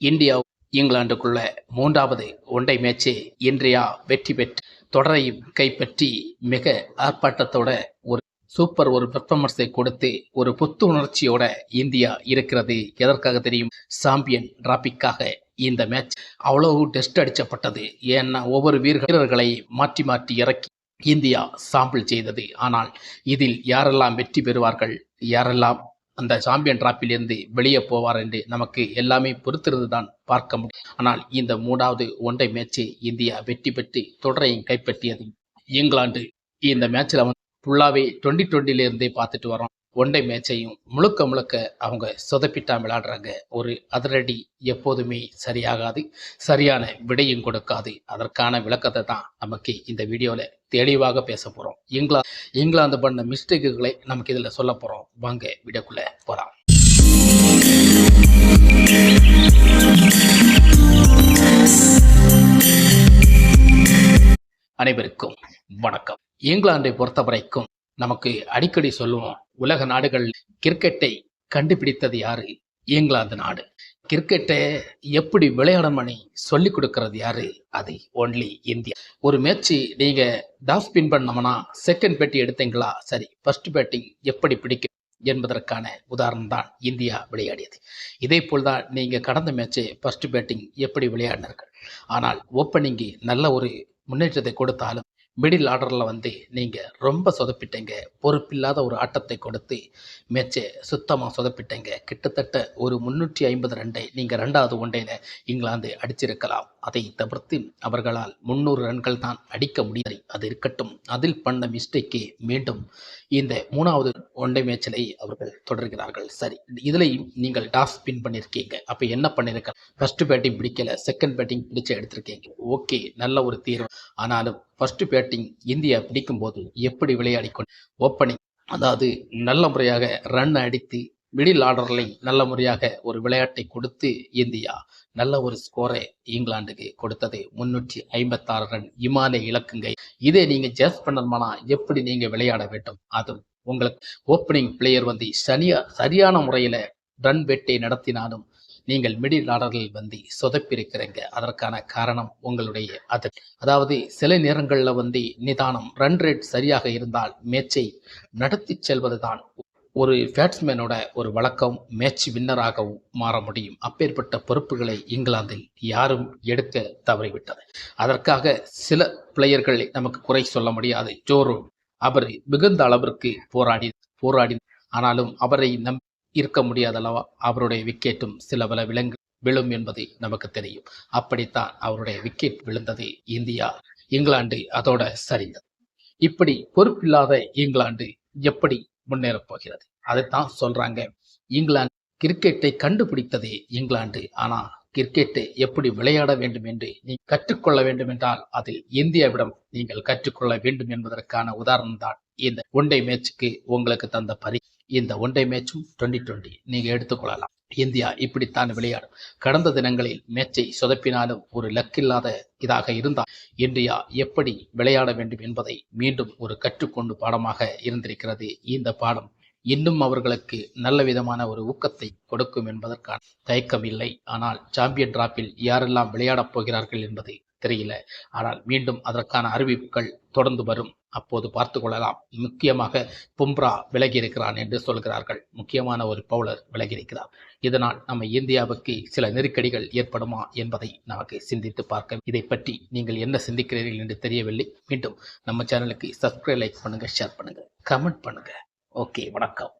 India இங்கிலாந்துக்குள்ள மூன்றாவது ஒன்றை மேட்சை இந்தியா வெற்றி பெற்று தொடரையும் கைப்பற்றி மிக ஆர்ப்பாட்டத்தோட ஒரு சூப்பர் ஒரு பெர்ஃபார்மன்ஸை கொடுத்து ஒரு புத்துணர்ச்சியோட இந்தியா இருக்கிறது. எதற்காக தெரியும்? சாம்பியன் டிராபிக்காக இந்த மேட்ச் அவ்வளவு டெஸ்ட் அடிச்சப்பட்டது ஏன்னா ஒவ்வொரு வீர வீரர்களை மாற்றி மாற்றி இறக்கி இந்தியா சாம்பிள் செய்தது. ஆனால் இதில் யாரெல்லாம் வெற்றி பெறுவார்கள்? யாரெல்லாம் அந்த சாம்பியன் டிராப்பிலிருந்து வெளியே போவார் என்று நமக்கு எல்லாமே பொறுத்திருந்து தான் பார்க்க முடியும். ஆனால் இந்த மூணாவது ஒன்றை மேட்சை இந்தியா வெற்றி பெற்று தொடரையும் கைப்பற்றியது இங்கிலாந்து. இந்த மேட்ச்சில் வந்து ஃபுல்லாகவே டுவெண்ட்டி டுவெண்ட்டிலேருந்தே பார்த்துட்டு வரோம் ஒண்டை மேட்சையும் முழுக்க முழுக்க அவங்க சொதப்பிட்டா விளாடுறாங்க. ஒரு அதிரடி எப்போதுமே சரியாகாது சரியான விடையும் கொடுக்காது. அதற்கான விளக்கத்தை தான் நமக்கு இந்த வீடியோவில் தெளிவாக பேச போகிறோம் இங்கிலா இங்கிலாந்து பண்ண மிஸ்டேக்குகளை நமக்கு இதில் சொல்ல போகிறோம் வாங்க வீடியோக்குள்ளே போகலாம் அனைவருக்கும் வணக்கம். இங்கிலாந்தை பொறுத்த வரைக்கும் நமக்கு அடிக்கடி சொல்லுவோம் உலக நாடுகள் கிரிக்கெட்டை கண்டுபிடித்தது யாரு? இங்கிலாந்து நாடு. கிரிக்கெட்டை எப்படி விளையாடணும்னு சொல்லி கொடுக்கறது யாரு? அது ஒன்லி இந்தியா. ஒரு மேட்ச் நீங்க டாஸ் பின் பண்ணோம்னா செகண்ட் பேட்டி எடுத்தீங்களா? சரி ஃபர்ஸ்ட் பேட்டிங் எப்படி பிடிக்கும் என்பதற்கான உதாரணம் தான் இந்தியா விளையாடியது. இதே போல் தான் நீங்கள் கடந்த மேட்சே ஃபர்ஸ்ட் பேட்டிங் எப்படி விளையாடினார்கள்? ஆனால் ஓப்பனிங்கு நல்ல ஒரு முன்னேற்றத்தை கொடுத்தாலும் மிடில் ஆர்டரில் வந்து நீங்கள் ரொம்ப சொதப்பிட்டீங்க. பொறுப்பில்லாத ஒரு ஆட்டத்தை கொடுத்து மேட்சை சுத்தமாக சொதப்பிட்டீங்க. கிட்டத்தட்ட ஒரு முந்நூற்றி ஐம்பது ரன்னை நீங்கள் ரெண்டாவது ஒன்றையில் இங்கிலாந்து அடிச்சிருக்கலாம். அதை தவிர்த்து அவர்களால் முந்நூறு ரன்கள் தான் அடிக்க முடியாது அது இருக்கட்டும். அதில் பண்ண மிஸ்டேக்கே மீண்டும் இந்த மூணாவது ஒன்டே மேட்சிலை அவர்கள் தொடர்கிறார்கள். சரி இதுலையும் நீங்கள் டாஸ் ஸ்பின் பண்ணியிருக்கீங்க அப்போ என்ன பண்ணியிருக்க ஃபர்ஸ்ட் பேட்டிங் பிடிக்கல செகண்ட் பேட்டிங் பிடிச்ச எடுத்திருக்கீங்க. ஓகே நல்ல ஒரு தீர்வு. ஆனாலும் ஃபர்ஸ்ட் பேட்டிங் இந்தியா பிடிக்கும்போது எப்படி விளையாடி கொண்டு ஓப்பனிங் அதாவது நல்ல முறையாக ரன் அடித்து மிடில் ஆர்டரில் நல்ல முறையாக ஒரு விளையாட்டை கொடுத்து இந்தியா நல்ல ஒரு ஸ்கோரை இங்கிலாந்துக்கு கொடுத்தது. முன்னூற்றி ஐம்பத்தாறு ரன் இமான இலக்குங்க. இதே நீங்க ஜட்ஜ் பண்ணணுமானா எப்படி நீங்க விளையாட வேண்டும்? அது உங்களுக்கு ஓப்பனிங் பிளேயர் வந்து சரியா சரியான முறையில ரன் வெட்டை நடத்தினாலும் நீங்கள் மிடில் ஆர்டரில் வந்து சொதப்பிருக்கிறீங்க அதற்கான காரணம் உங்களுடைய அது. அதாவது சில நேரங்களில் வந்து நிதானம் ரன் ரேட் சரியாக இருந்தால் மேட்சை நடத்தி செல்வதுதான் ஒரு பேட்ஸ்மேனோட ஒரு வழக்கம் மேட்ச் வின்னராகவும் மாற முடியும். அப்பேற்பட்ட பொறுப்புகளை இங்கிலாந்தில் யாரும் எடுக்க தவறிவிட்டது. அதற்காக சில பிளேயர்களை நமக்கு குறை சொல்ல முடியாது. ஜோரோ அவர் மிகுந்த அளவிற்கு போராடி போராடி ஆனாலும் அவரை நம் இருக்க முடியாதளவா அவருடைய விக்கெட்டும் சில பல விலங்கு விழும் என்பது நமக்கு தெரியும். அப்படித்தான் அவருடைய விக்கெட் விழுந்தது இந்தியா இங்கிலாந்து அதோட சரிந்தது. இப்படி பொறுப்பில்லாத இங்கிலாந்து எப்படி முன்னேறப் போகிறது? அதைத்தான் சொல்றாங்க. இங்கிலாந்து கிரிக்கெட்டை கண்டுபிடித்ததே இங்கிலாந்து. ஆனா கிரிக்கெட்டை எப்படி விளையாட வேண்டும் என்று நீ கற்றுக்கொள்ள வேண்டும் என்றால் அதில் இந்தியாவிடம் நீங்கள் கற்றுக்கொள்ள வேண்டும் என்பதற்கான உதாரணம் தான் இந்த ஒன்டே மேட்சுக்கு உங்களுக்கு தந்த பரி. இந்த ஒன்டே மேட்சும் டுவெண்ட்டி டுவெண்ட்டி நீங்க எடுத்துக்கொள்ளலாம். இந்தியா இப்படித்தான் விளையாடும். கடந்த தினங்களில் மேட்சை சொதப்பினாலும் ஒரு லக்கில்லாத இதாக இருந்தால் இந்தியா எப்படி விளையாட வேண்டும் என்பதை மீண்டும் ஒரு கற்றுக்கொண்டு பாடமாக இருந்திருக்கிறது. இந்த பாடம் இன்னும் அவர்களுக்கு நல்ல விதமான ஒரு ஊக்கத்தை கொடுக்கும் என்பதற்கான தயக்கம் இல்லை. ஆனால் சாம்பியன் டிராப்பில் யாரெல்லாம் விளையாடப் போகிறார்கள் என்பது தெரியல. ஆனால் மீண்டும் அதற்கான அறிவிப்புகள் தொடர்ந்து வரும். அப்போது பார்த்து கொள்ளலாம். முக்கியமாக பும்ரா விலகி இருக்கிறான் என்று சொல்கிறார்கள். முக்கியமான ஒரு பவுலர் விலகி இருக்கிறார் இதனால் நம்ம இந்தியாவுக்கு சில நெருக்கடிகள் ஏற்படுமா என்பதை நமக்கு சிந்தித்து பார்க்க இதை பற்றி நீங்கள் என்ன சிந்திக்கிறீர்கள் என்று தெரியவில்லை. மீண்டும் நம்ம சேனலுக்கு சப்ஸ்கிரைப் லைக் பண்ணுங்க ஷேர் பண்ணுங்க கமெண்ட் பண்ணுங்க. ஓகே வணக்கம்